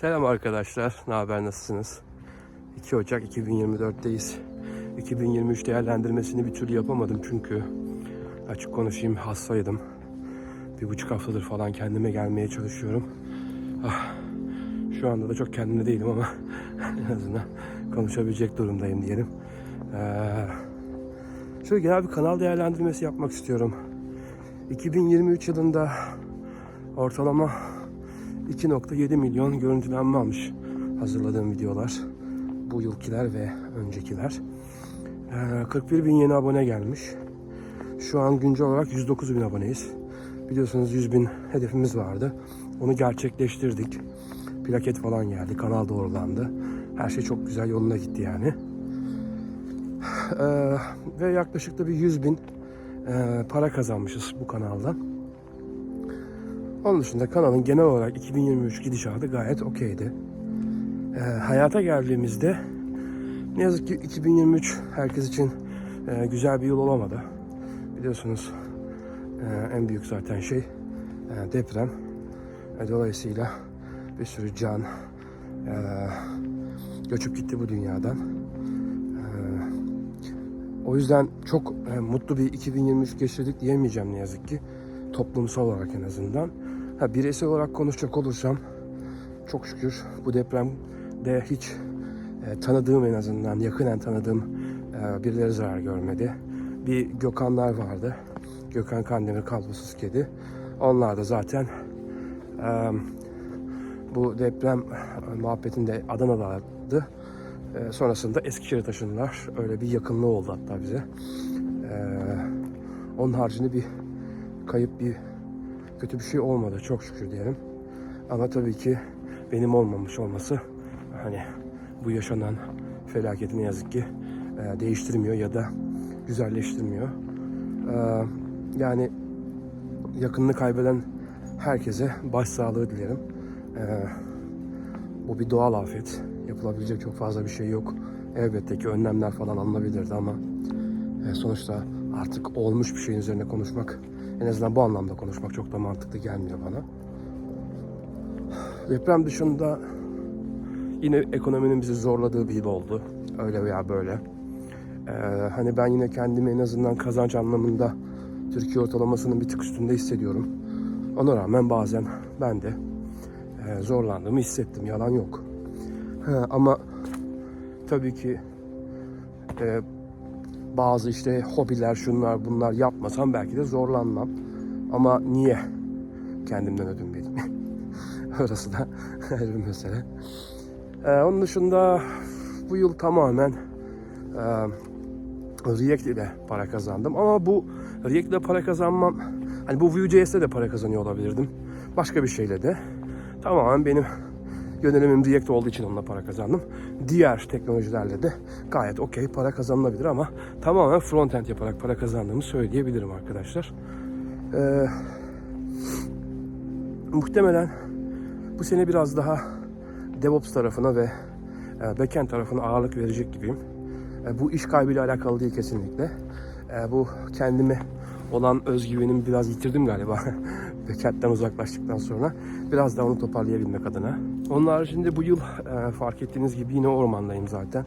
Selam arkadaşlar. Ne haber nasılsınız? 2 Ocak 2024'teyiz. 2023 değerlendirmesini bir türlü yapamadım çünkü açık konuşayım hastaydım. Bir buçuk haftadır falan kendime gelmeye çalışıyorum. Ah, şu anda da çok kendimde değilim ama en azından konuşabilecek durumdayım diyelim. Ee, şöyle genel bir kanal değerlendirmesi yapmak istiyorum. 2023 yılında ortalama 2.7 milyon görüntülenme almış hazırladığım videolar. Bu yılkiler ve öncekiler. Ee, 41 bin yeni abone gelmiş. Şu an güncel olarak 109 bin aboneyiz. Biliyorsunuz 100 bin hedefimiz vardı. Onu gerçekleştirdik. Plaket falan geldi. Kanal doğrulandı. Her şey çok güzel yoluna gitti yani. Ee, ve yaklaşık da bir 100 bin e, para kazanmışız bu kanaldan. Onun dışında kanalın genel olarak 2023 gidişatı gayet okeydi. Ee, hayata geldiğimizde ne yazık ki 2023 herkes için e, güzel bir yıl olamadı. Biliyorsunuz e, en büyük zaten şey e, deprem. E, dolayısıyla bir sürü can e, göçüp gitti bu dünyadan. E, o yüzden çok e, mutlu bir 2023 geçirdik diyemeyeceğim ne yazık ki. Toplumsal olarak en azından. Ha, bireysel olarak konuşacak olursam çok şükür bu depremde hiç e, tanıdığım en azından yakinen tanıdığım e, birileri zarar görmedi. Bir Gökhanlar vardı. Gökhan Kandemir Kalbusuz Kedi. Onlar da zaten e, bu deprem muhabbetinde Adana'dalardı. E, sonrasında Eskişehir'e taşındılar. Öyle bir yakınlığı oldu hatta bize. E, onun haricinde bir kayıp bir kötü bir şey olmadı çok şükür diyelim. Ama tabii ki benim olmamış olması hani bu yaşanan felaketi ne yazık ki e, değiştirmiyor ya da güzelleştirmiyor. E, yani yakınını kaybeden herkese başsağlığı dilerim. E, bu bir doğal afet. Yapılabilecek çok fazla bir şey yok. Elbette ki önlemler falan alınabilirdi ama e, sonuçta artık olmuş bir şeyin üzerine konuşmak en azından bu anlamda konuşmak çok da mantıklı gelmiyor bana. Deprem dışında yine ekonominin bizi zorladığı bir yıl oldu. Öyle veya böyle. Ee, hani ben yine kendimi en azından kazanç anlamında Türkiye ortalamasının bir tık üstünde hissediyorum. Ona rağmen bazen ben de e, zorlandığımı hissettim. Yalan yok. Ha, ama tabii ki e, bazı işte hobiler şunlar bunlar yapmasam belki de zorlanmam. Ama niye kendimden ödün vereyim? Orası da ayrı bir mesele. Ee, onun dışında bu yıl tamamen e, React ile para kazandım. Ama bu React ile para kazanmam hani bu Vue.js'te de para kazanıyor olabilirdim. Başka bir şeyle de. Tamamen benim yönelimim React olduğu için onunla para kazandım. Diğer teknolojilerle de gayet okey para kazanılabilir ama tamamen frontend yaparak para kazandığımı söyleyebilirim arkadaşlar. Ee, muhtemelen bu sene biraz daha DevOps tarafına ve e, backend tarafına ağırlık verecek gibiyim. E, bu iş kaybıyla alakalı değil kesinlikle. E, bu kendime olan özgüvenimi biraz yitirdim galiba. Backend'den uzaklaştıktan sonra. Biraz daha onu toparlayabilmek adına. Onun haricinde bu yıl e, fark ettiğiniz gibi yine ormandayım zaten.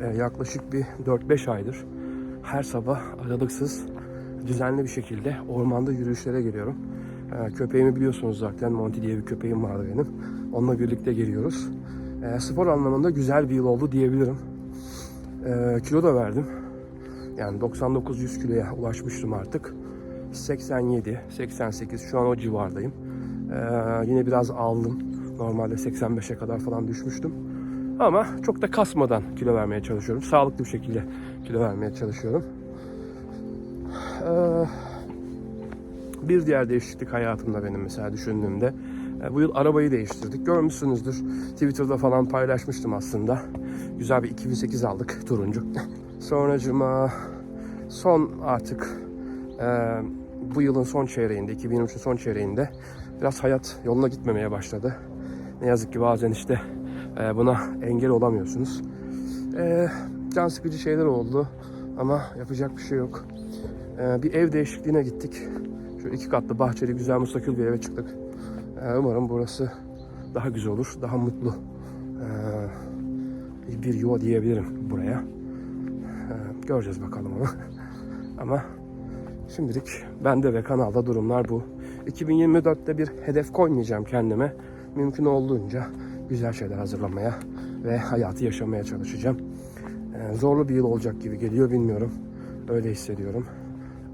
E, yaklaşık bir 4-5 aydır her sabah aralıksız düzenli bir şekilde ormanda yürüyüşlere geliyorum. E, köpeğimi biliyorsunuz zaten. Monty diye bir köpeğim vardı benim. Onunla birlikte geliyoruz. E, spor anlamında güzel bir yıl oldu diyebilirim. E, kilo da verdim. Yani 99-100 kiloya ulaşmıştım artık. 87, 88 şu an o civardayım. Ee, yine biraz aldım. Normalde 85'e kadar falan düşmüştüm. Ama çok da kasmadan kilo vermeye çalışıyorum. Sağlıklı bir şekilde kilo vermeye çalışıyorum. Ee, bir diğer değişiklik hayatımda benim mesela düşündüğümde. e, bu yıl arabayı değiştirdik. Görmüşsünüzdür. Twitter'da falan paylaşmıştım aslında. Güzel bir 2008 aldık turuncu. Sonracıma son artık e, bu yılın son çeyreğinde, 2023'ün son çeyreğinde biraz hayat yoluna gitmemeye başladı. Ne yazık ki bazen işte e, buna engel olamıyorsunuz. E, can sıkıcı şeyler oldu ama yapacak bir şey yok. E, bir ev değişikliğine gittik. Şu iki katlı bahçeli güzel müstakil bir eve çıktık. E, umarım burası daha güzel olur, daha mutlu ee, bir yuva diyebilirim buraya. Ee, göreceğiz bakalım ama. ama şimdilik bende ve kanalda durumlar bu. 2024'te bir hedef koymayacağım kendime. Mümkün olduğunca güzel şeyler hazırlamaya ve hayatı yaşamaya çalışacağım. Ee, zorlu bir yıl olacak gibi geliyor bilmiyorum. Öyle hissediyorum.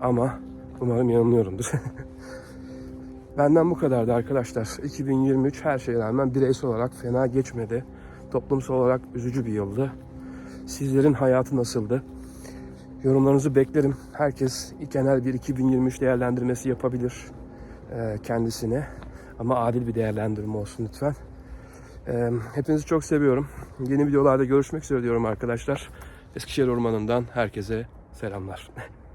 Ama umarım yanılıyorumdur. Benden bu kadardı arkadaşlar. 2023 her şeye rağmen bireysel olarak fena geçmedi. Toplumsal olarak üzücü bir yıldı. Sizlerin hayatı nasıldı? Yorumlarınızı beklerim. Herkes genel bir 2023 değerlendirmesi yapabilir e, kendisine. Ama adil bir değerlendirme olsun lütfen. E, hepinizi çok seviyorum. Yeni videolarda görüşmek üzere diyorum arkadaşlar. Eskişehir Ormanı'ndan herkese selamlar.